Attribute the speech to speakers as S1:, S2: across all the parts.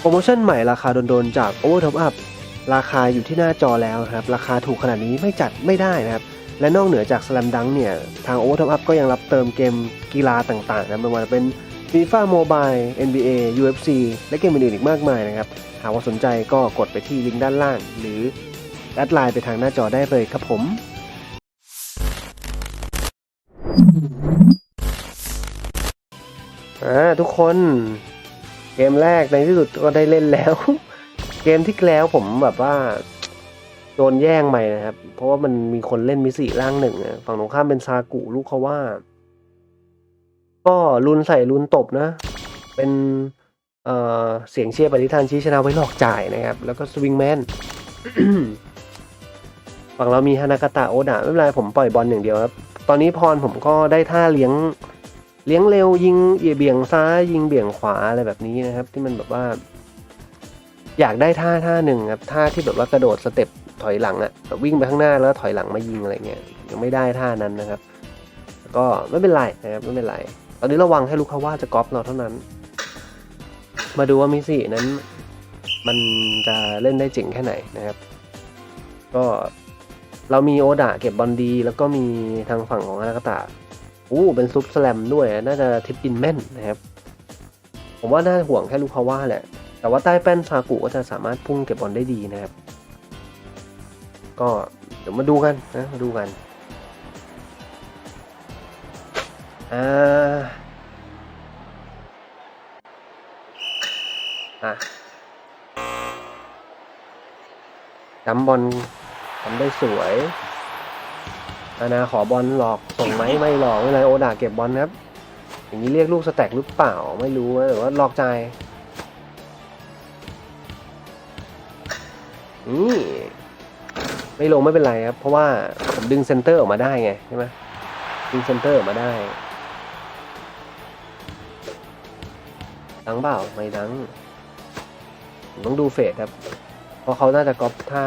S1: โปรโมชั่นใหม่ราคาโดนๆจาก Over Top Up ราคาอยู่ที่หน้าจอแล้วนะครับ ราคาถูกขนาดนี้ไม่จัดไม่ได้นะครับ และนอกเหนือจาก Slam Dunk เนี่ย ทาง Over Top Up ก็ยังรับเติมเกมกีฬาต่างๆนะไม่ว่าจะเป็น FIFA Mobile NBA UFC และเกมอื่นๆอีกมากมายนะครับ หากว่าสนใจก็กดไปที่ลิงก์ด้านล่าง หรือแอดไลน์ไปทางหน้าจอได้เลยครับผมอ่าทุกคน เกมแรกในที่สุดก็ได้เล่นแล้ว เกมที่แล้วผมแบบว่าโดนแย่งไปนะครับ เพราะว่ามันมีคนเล่นมิสิร่างหนึ่งอะฝั่งตรงข้ามเป็นซากุลูกเขาว่า ก็ลุนใส่ลุนตบนะ เป็นเออเสียงเชียร์ปฏิทานชี้ชนะไว้หลอกจ่ายนะครับ แล้วก็สวิงแมนฝั่งเรามีฮานากาตะโอดะไม่เป็นไรผมปล่อยบอลอย่างเดียวครับ ตอนนี้พรผมก็ได้ท่าเลี้ยง เลี้ยงเร็วยิงเบี่ยงซ้ายยิงเบี่ยงขวาอะไรแบบนี้นะครับ ที่มันแบบว่า อยากได้ท่าท่าหนึ่งครับท่าที่แบบว่ากระโดดสเต็ปถอยหลังอะแบบวิ่งไปข้างหน้าแล้วถอยหลังมายิงอะไรเงี้ยยังไม่ได้ท่านั้นนะครับ ก็ไม่เป็นไรนะครับไม่เป็นไรตอนนี้ระวังให้ลูกค้าว่าจะก๊อปเราเท่านั้น มาดูว่ามิสินั้น มันจะเล่นได้จริงแค่ไหนนะครับ ก็เรามีโอดะเก็บบอลดี แล้วก็มีทางฝั่งของอานากาตะ อู้เป็นซุปสแลมด้วย น่าจะทิปอินแม่นนะครับ ผมว่าน่าห่วงแค่ลูกเขาว่าแหละ แต่ว่าใต้แป้นซากุก็จะสามารถพุ่งเก็บบอลได้ดีนะครับ ก็เดี๋ยวมาดูกันนะมาดูกันอ่าอะจำบอลทำได้สวย อานาขอบอลหลอกส่งไหมไม่หลอกไม่ไรโอดาเก็บบอลครับ อย่างนี้เรียกลูกสแต็กหรือเปล่าไม่รู้หรือว่าหลอกใจนี่ไม่ลงไม่เป็นไรครับ เพราะว่าผมดึงเซนเตอร์ออกมาได้ไงใช่ไหมดึงเซนเตอร์ออกมาได้ดังเปล่าไม่ดังผมต้องดูเฟสครับ เพราะเขาน่าจะก๊อปท่า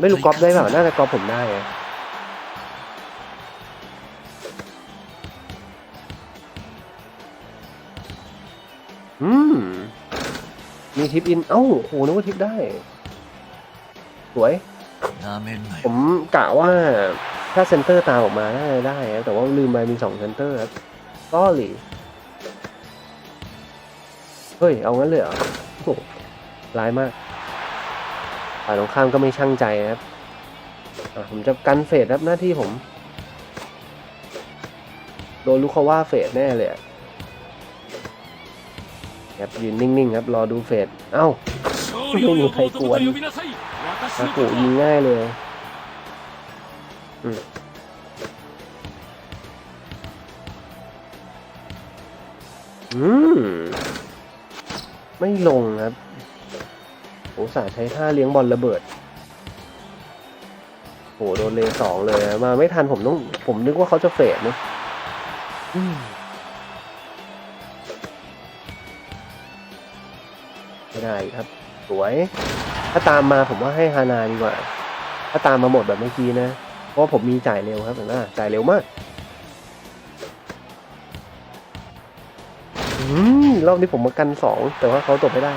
S1: ไม่รู้กรอบได้เปล่าน่าจะกรอบผมได้อืม มีทิปอิน เอ้าโหนึกว่าทิปได้ สวย ผมกะว่าถ้าเซนเตอร์ตามออกมาน่าจะได้ แต่ว่าลืมไปมีสองเซนเตอร์ครับก็หลีเฮ้ย เอางั้นเลยเหรอโหร้ายมาก ฝ่ายตรงข้ามก็ไม่ช่างใจนะครับผมจะกันเฟดรับหน้าที่ผม โดนลูกเขาว่าเฟดแน่เลยครับยืนนิ่งๆครับรอดูเฟดเอ้า
S2: ไม่มีใครกวน
S1: ซากูยิงง่ายเลยอืม ไม่ลงครับ โอสาใช้ท่าเลี้ยงบอลระเบิดโหโดนเลสองเลยมาไม่ทันผมต้องผมนึกว่าเขาจะเฟดเนอะมไม่ได้ครับ สวย ถ้าตามมาผมว่าให้ฮานาดีกว่า ถ้าตามมาหมดแบบเมื่อกี้นะ เพราะผมมีจ่ายเร็วครับเห็นไหมจ่ายเร็วมากอืมรอบนี้ผมมากันสองแต่ว่าเขาตบไม่ได้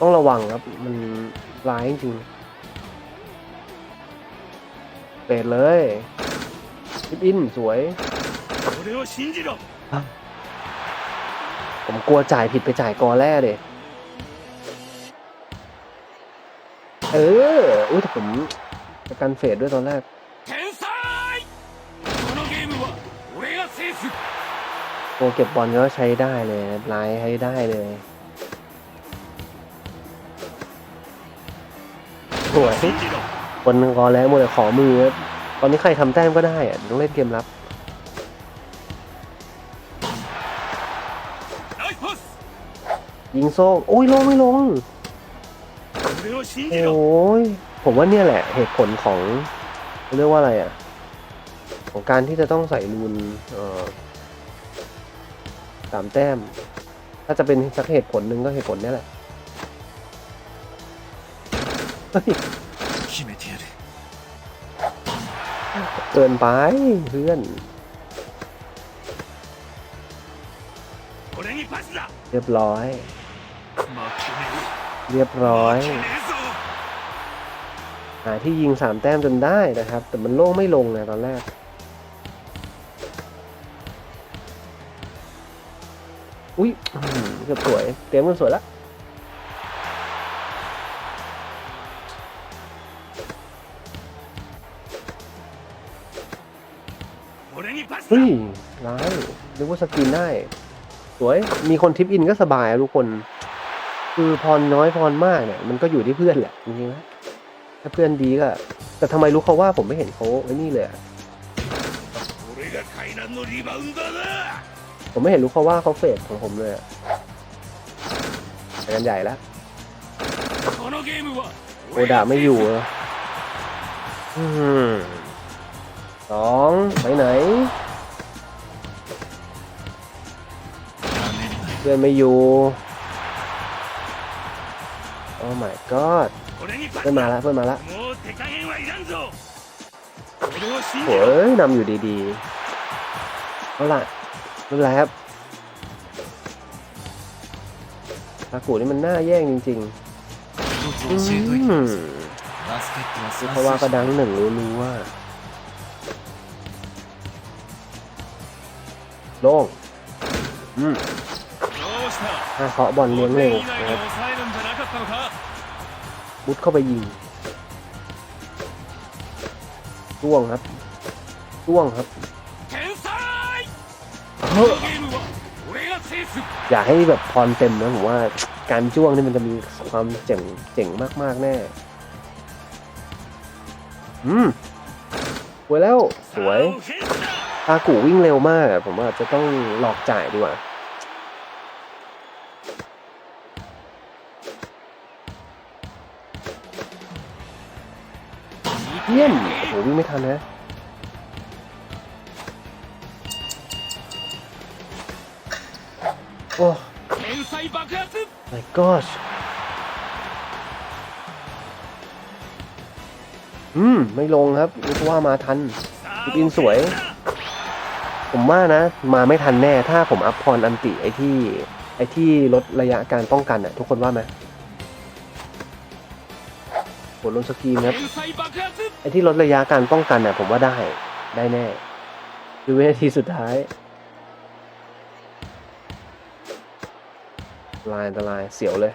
S1: ต้องระวังครับ มันร้ายจริงเตเลยทิปอินสวย ผมกลัวจ่ายผิดไปจ่ายกอแร่เลยเออ อุ้ยแต่ผมประกันเฟดด้วยตอนแรกตัวเก็บบอลก็ใช้ได้เลยไลน์ให้ได้เลย วยคนรอแล้วหมดเลยขอมือตอนนี้ใครทำแต้มก็ได้อะต้องเล่นเกมรับยิงโซ่โอ้ยลงไม่ลงโอ้ยผมว่าเนี่ยแหละเหตุผลของเรียกว่าอะไรอะ ของการที่จะต้องใส่ลูนสามแต้ม ถ้าจะเป็นสักเหตุผลหนึ่งก็เหตุผลนี้แหละ
S3: 決めてやる
S1: เกินไปเพื่อน
S2: 俺にパスだ
S1: เรียบร้อย
S2: 負けね
S1: เรียบร้อย
S2: え負けねえぞ
S1: หาที่ยิงสามแต้มจนได้นะครับ แต่มันโล่งไม่ลงนะตอนแรก อุ้ยอื้อหือเกือบสวย เตรียมกันสวยแล้ว เฮ้ยร้ายนึกว่าสกินได้ สวย มีคนทิปอินก็สบายทุกคน คือพรน้อยพรมากเนี่ย มันก็อยู่ที่เพื่อนแหละจริงๆนะถ้าเพื่อนดีก็ แต่ทำไมรู้เขาว่าผมไม่เห็นเขาไอ้นี่เลยผมไม่เห็นรู้เขาว่าเขาเฟดของผมเลยไปกันใหญ่แล้วโอดาไม่อยู่อืม สองไปไหน เพื่อนไม่อยู่ โอ้ my god เพื่อนมาแล้วเพื่อนมาแล้วโอ้ยนำอยู่ดีๆเอาล่ะนั่นแหครับทากูนี่มันน่าแย่งจริงๆอืมเพราะว่ากระดังหนึ่งรู้ว่า โล่งอืมถ้าเคาะบอลเลี้ยงเร็วนะครับบุดเข้าไปยิงร่วงครับร่วงครับอยากให้แบบพรเต็มนะผมว่าการจ้วงนี่มันจะมีความเจ๋งเจ๋งมาก ๆ แน่ อืมสวยแล้ว สวย อากูวิ่งเร็วมาก ผมว่าจะต้องหลอกจ่ายดีกว่า เยี่ยมโอ้โหวิ่งไม่ทันนะโอ้ my god อืม ไม่ลงครับนึกว่ามาทันอินสวย ผมว่านะ มาไม่ทันแน่ถ้าผมอัพพรอันติไอที่ไอที่ลดระยะการป้องกันอะทุกคนว่าไหมผลลงสกีครับไอที่ลดระยะการป้องกันน่ะผมว่าได้ได้แน่ดูเวทีสุดท้ายลายอันตรายเสียวเลย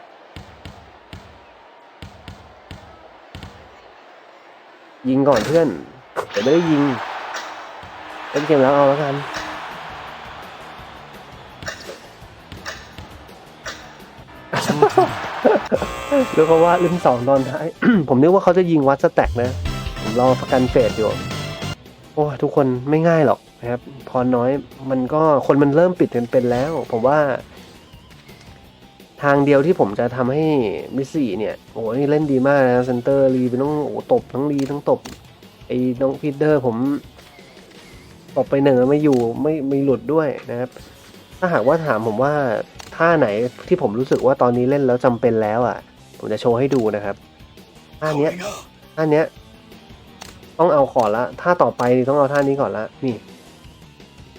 S1: ยิงก่อนเพื่อนแต่ไม่ได้ยิง เล่นเกมแล้วเอาแล้วกันเรียกว่าเล่นสองตอนท้าย ผมนึกว่าเขาจะยิงวัดสแต็กนะ ผมรอประกันเฟดอยู่ โอ้ทุกคนไม่ง่ายหรอกนะครับพรน้อยมันก็คนมันเริ่มปิดเป็นเป็นแล้ว ผมว่า ทางเดียวที่ผมจะทำให้มิสซี่เนี่ย โอ้ยเล่นดีมากนะเซนเตอร์รีเป็นต้องโอ้ตบทั้งรีทั้งตบไอ้น้องพีเตอร์ผม ออกไปหนึ่งไม่อยู่ไม่ไม่หลุดด้วยนะครับ ถ้าหากว่าถามผมว่าท่าไหนที่ผมรู้สึกว่าตอนนี้เล่นแล้วจำเป็นแล้วอะ ผมจะโชว์ให้ดูนะครับท่าเนี้ยท่าเนี้ย ต้องเอาก่อนละท่าต่อไปต้องเอาท่านี้ก่อนละนี่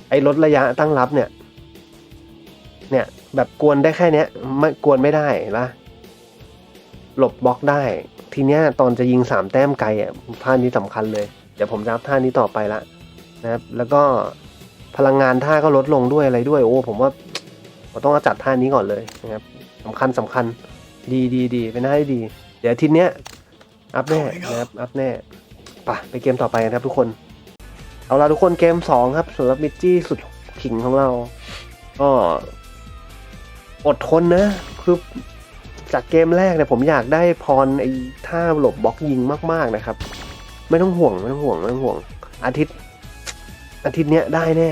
S1: ไอ้ลดระยะตั้งรับเนี่ย เนี่ย แบบกวนได้แค่เนี้ยไม่กวนไม่ได้ละหลบบล็อกได้ ทีเนี้ยตอนจะยิงสามแต้มไกลอะท่านี้สำคัญเลย เดี๋ยวผมรับท่านี้ต่อไปละ นะครับ แล้วก็พลังงานท่าก็ลดลงด้วยอะไรด้วย โอ้ผมว่าผมต้องจัดท่านี้ก่อนเลยนะครับสำคัญสำคัญดีดีดีเป็นท่าที่ดี เดี๋ยวอาทีเนี้ยอัพแน่นะครับอัพแน่ป่ะไปเกมต่อไปกันครับทุกคน เอาละทุกคนเกมสองครับสำหรับมิจจี้สุดขิงของเรา ก็อดทนนะคือจากเกมแรกเนี่ยผมอยากได้พรไอ้ท่าหลบบล็อกยิงมาก ๆนะครับ ไม่ต้องห่วงไม่ต้องห่วงไม่ต้องห่วง อาทิตย์ อาทิตย์เนี้ยได้แน่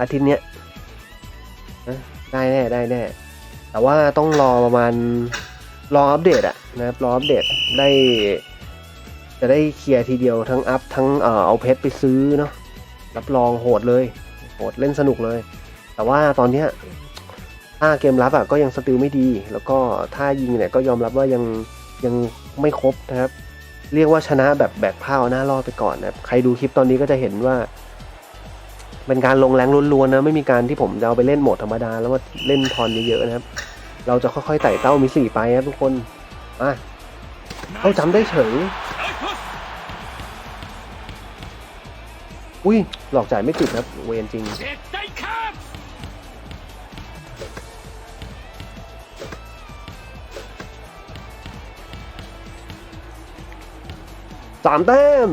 S1: อาทิตย์เนี้ยนะได้แน่ได้แน่ แต่ว่าต้องรอประมาณรออัปเดตอะนะครับรออัปเดตได้ จะได้เคลียร์ทีเดียวทั้งอัพทั้งเออเอาเพชรไปซื้อเนาะรับรองโหดเลย โหดเล่นสนุกเลย แต่ว่าตอนเนี้ยถ้าเกมรับอะก็ยังสติลไม่ดี แล้วก็ถ้ายิงเนี่ยก็ยอมรับว่ายังยังไม่ครบนะครับ เรียกว่าชนะแบบแบกผ้าเอาหน้ารอดไปก่อนนะใครดูคลิปตอนนี้ก็จะเห็นว่า เป็นการลงแรงล้วนๆนะไม่มีการที่ผมจะเอาไปเล่นโหมดธรรมดา แล้วว่าเล่นพรเยอะๆนะครับ เราจะค่อยๆไต่เต้ามิสี่ไปครับทุกคนมาเขาจำได้เฉยอุ้ยหลอกจ่ายไม่ติดครับเวนจริง สามแต้ม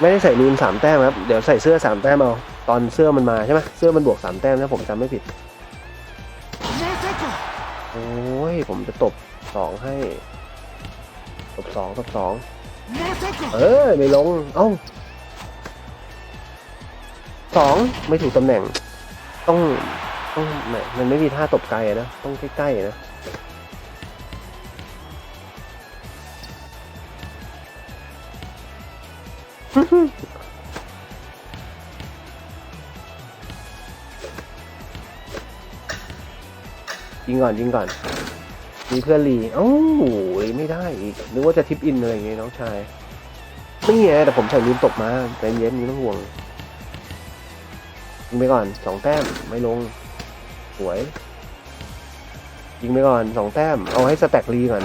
S1: ไม่ได้ใส่นูนสามแต้มครับ เดี๋ยวใส่เสื้อสามแต้มเอาตอนเสื้อมันมาใช่ไหมเสื้อมันบวกสามแต้มนะผมจำไม่ผิด โอ้ย ผมจะตบสองให้ ตบสองตบสองเออไม่ลง เอ้าสองไม่ถูกตำแหน่ง ต้องต้องแหมมันไม่มีท่าตบไกลนะ ต้องใกล้ๆนะ ยิงก่อนยิงก่อน มีเพื่อนรีเอ้าโอ้ยไม่ได้อีกนึกว่าจะทิปอินอะไเลยไงน้องชายไม่ไงแต่ผมใส่ลืมตกมาใจเย็นนี่ต้องห่วงยิงไปก่อนสองแต้มไม่ลง สวย ยิงไปก่อนสองแต้ม เอาให้สแต็กรีก่อน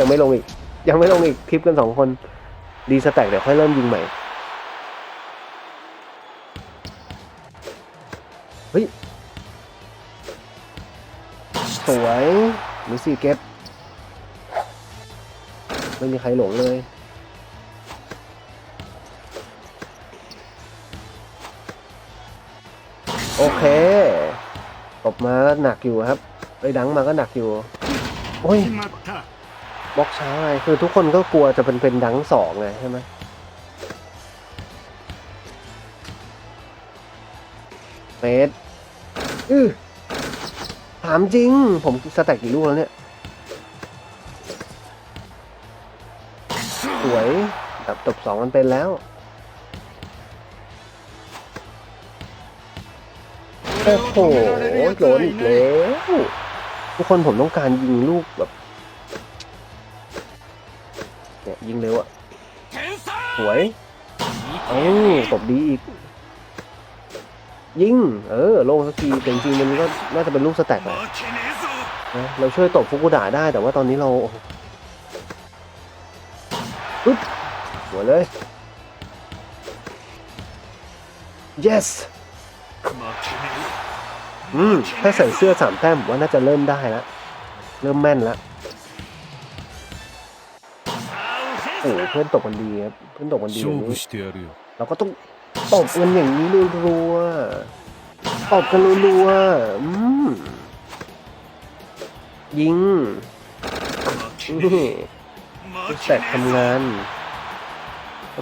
S1: ยังไม่ลงอีก ยังไม่ลงอีกคลิปกันสองคน ดีสแต็กเดี๋ยวค่อยเริ่มยิงใหม่ เฮ้ย สวยมิซี่เก็บ ไม่มีใครหลงเลยโอเค ตบมาหนักอยู่ครับ ไปดังมาก็หนักอยู่ โอ้ย บล็อกช้าไงคือทุกคนก็กลัวจะเป็นเป็นดังสองไงใช่ไหมเฟสอือถามจริง ผมสแต็กกี่ลูกแล้วเนี่ย สวยแบบตบสองมันเป็นแล้วโอ้โหโดนอีกแล้วทุกคนผมต้องการยิงลูกแบบ ยิงเร็วอะสวยเอ้ตบดีอีก ยิง เออโล่งสักทีแต่จริงมันก็น่าจะเป็นลูกสแต็กอะนะเราช่วยตบฟุกุดะได้ แต่ว่าตอนนี้เราปึ๊บสวยเลย yes อืม ถ้าใส่เสื้อสามแต้มว่าน่าจะเริ่มได้แล้ว เริ่มแม่นแล้ว เพื่อนตกบันดีครับเพื่อนตกบันดีนี้เราก็ต้องตบกันอย่างนี้รัวๆตบกันรัวๆยิงนี่แตกทำงาน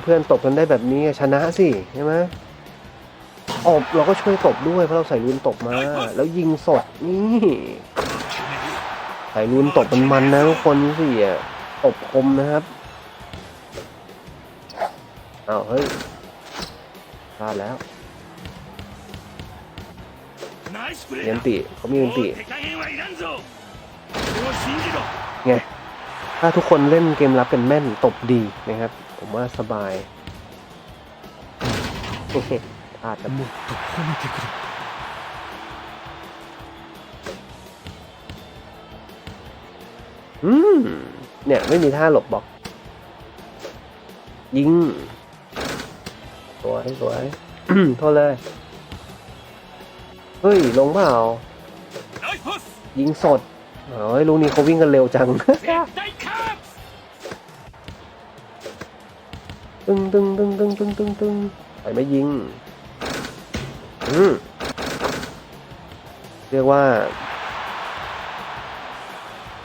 S1: เพื่อนตบกันได้แบบนี้ชนะสิใช่ไหมอบเราก็ช่วยตบด้วยเพราะเราใส่ลุนตบมา แล้วยิงสดนี่ใส่ลุนตบมันมันนะทุกคนสิอะตบคมนะครับ อ้าวเฮ้ยพลาดแล้วยันติเขามียันติไงถ้าทุกคนเล่นเกมรับกันแม่นตบดีนะครับ ผมว่าสบายโอเคพลาด
S3: แล้ว
S1: อืมเนี่ย ไม่มีท่าหลบบอก ยิง วยสวย โทษเลย เฮ้ย ลงเปล่า ยิงสดเอ้ยลูกนี้เขาวิ่งกันเร็วจัง ตึงตึงตึงตึงตึงตึงตึงไปไม่ยิง อืมเรียกว่า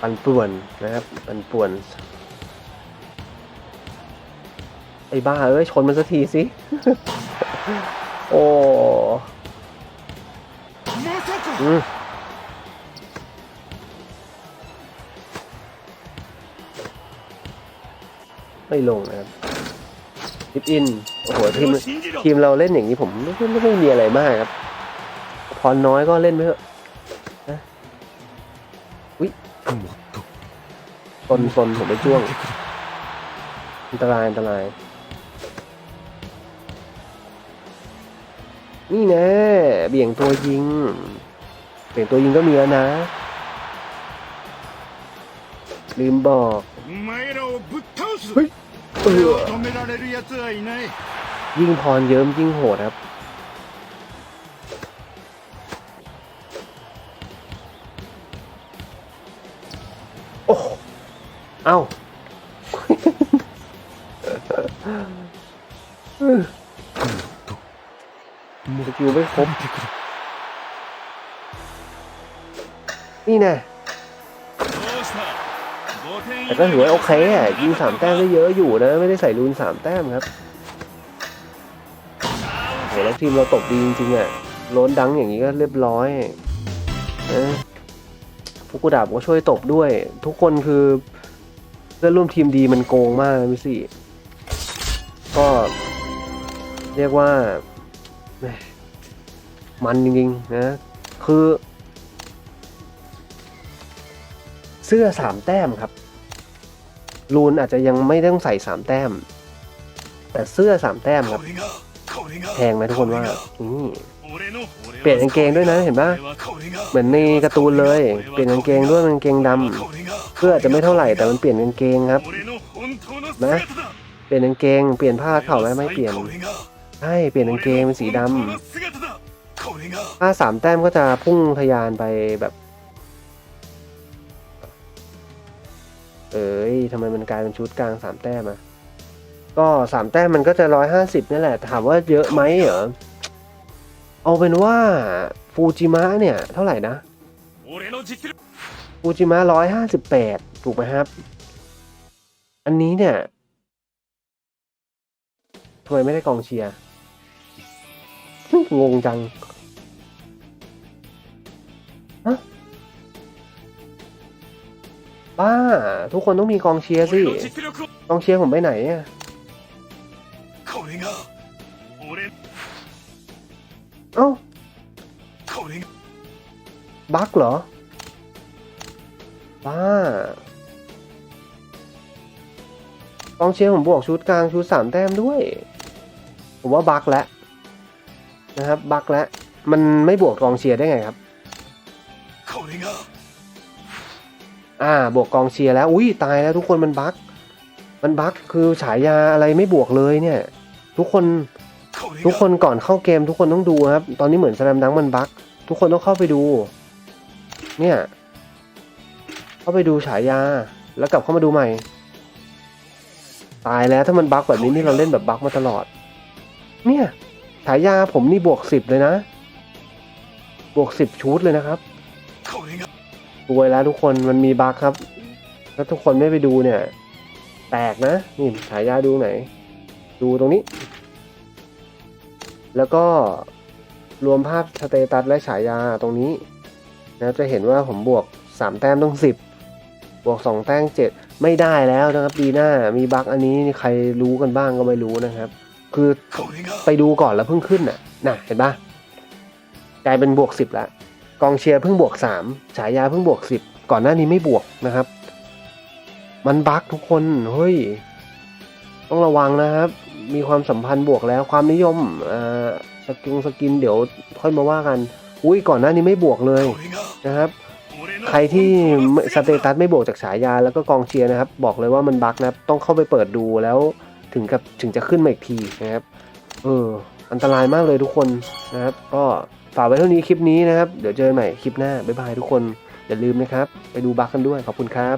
S1: ปันป่วนนะครับ ปันป่วน ไอ้บ้าเอ้ยชนมันสักทีสิ โอ้ไม่ลงนะครับทิปอิน โอ้โหทีมทีมเราเล่นอย่างนี้ผมไม่ไม่ไม่มีอะไรมากครับพรน้อยก็เล่นไม่เถอะ
S3: นะอุ้
S1: ยตนตนผมไปจ้วง อันตรายอันตราย นี่นะเบี่ยงตัวยิง เบี่ยงตัวยิงก็มีแล้วนะ ลืมบอกเฮ้ยยิงพรเยิ้มยิงโหดครับโอ้เอ้า อไม่ครบ นี่นะแต่ก็ถือว่าโอเคอะยิงสามแต้มได้เยอะอยู่นะ ไม่ได้ใส่รูนสามแต้มครับโหแล้วทีมเราตกดีจริงๆอะล้นดังอย่างนี้ก็เรียบร้อยนะฟุกุดาบก็ช่วยตบด้วย ทุกคนคือเพื่อนร่วมทีมดีมันโกงมากมิสิก็เรียกว่า มันจริงๆนะคือ เสื้อสามแต้มครับลูนอาจจะยังไม่ต้องใส่สามแต้ม แต่เสื้อสามแต้มครับแพงไหมทุกคนว่านี่เปลี่ยนกางเกงด้วยนะเห็นปะเหมือนในการ์ตูนเลย เปลี่ยนกางเกงด้วยกางเกงดำเพื่อจะไม่เท่าไหร่แต่มันเปลี่ยนกางเกงครับนะเปลี่ยนกางเกง เปลี่ยนผ้าเข่าไหมไม่เปลี่ยนใช่เปลี่ยนกางเกงเป็นสีดำ ถ้าสามแต้มก็จะพุ่งทะยานไปแบบ เอ้ยทำไมมันกลายเป็นชุดกลางสามแต้มอะก็สามแต้มมันก็จะร้อยห้าสิบนี่แหละ ถามว่าเยอะไหมเหรอ เอาเป็นว่าฟูจิมะเนี่ย เท่าไหร่นะฟูจิมะร้อยห้าสิบแปดถูกไหมครับ อันนี้เนี่ยทำไมไม่ได้กองเชียร์งงจัง บ้า ทุกคนต้องมีกองเชียร์สิ กองเชียร์ผมไปไหนอะเอ้าบั๊กเหรอ บ้ากองเชียร์ผมบวกชุดกลางชุดสามแต้มด้วย ผมว่าบั๊กแล้วนะครับ บั๊กแล้วมันไม่บวกกองเชียร์ได้ไงครับ อ่า บวกกองเชียร์แล้ว อุ้ยตายแล้วทุกคนมันบั๊กมันบั๊กคือฉายาอะไรไม่บวกเลยเนี่ย ทุกคนทุกคนก่อนเข้าเกมทุกคนต้องดูครับ ตอนนี้เหมือนสแลมดังมันบั๊กทุกคนต้องเข้าไปดู เนี่ย เข้าไปดูฉายา แล้วกลับเข้ามาดูใหม่ ตายแล้วถ้ามันบั๊กแบบนี้นี่เราเล่นแบบบั๊กมาตลอด เนี่ยฉายาผมนี่บวกสิบเลยนะ บวกสิบชุดเลยนะครับ รวยแล้วทุกคนมันมีบั๊กครับ ถ้าทุกคนไม่ไปดูเนี่ย แตกนะ นี่ฉายาดูไหน ดูตรงนี้ แล้วก็รวมภาพสเตตัสและฉายาตรงนี้นะจะเห็นว่าผมบวก 3 แต้มต้อง 10 บวก 2 แต้ม7 ไม่ได้แล้วนะครับปีหน้ามีบั๊กอันนี้ใครรู้กันบ้างก็ไม่รู้นะครับ คือไปดูก่อนแล้วเพิ่งขึ้นน่ะนะเห็นปะกลายเป็นบวก 10แล้ว กองเชียร์เพิ่งบวก 3 ฉายาเพิ่งบวก 10 ก่อนหน้านี้ไม่บวกนะครับ มันบั๊กทุกคนเฮ้ยต้องระวังนะครับ มีความสัมพันธ์บวกแล้วความนิยมสกิลสกินเดี๋ยวค่อยมาว่ากัน อุ้ยก่อนหน้านี้ไม่บวกเลยนะครับ ใครที่สเตตัสไม่บวกจากฉายาแล้วก็กองเชียร์นะครับ บอกเลยว่ามันบั๊กนะต้องเข้าไปเปิดดูแล้วถึงกับถึงจะขึ้นมาอีกทีนะครับ เออ อันตรายมากเลยทุกคนนะครับ ก็ ฝากไว้เท่านี้คลิปนี้นะครับ เดี๋ยวเจอกันใหม่คลิปหน้า บ๊ายบายทุกคน อย่าลืมนะครับ ไปดูบัคกกันด้วย ขอบคุณครับ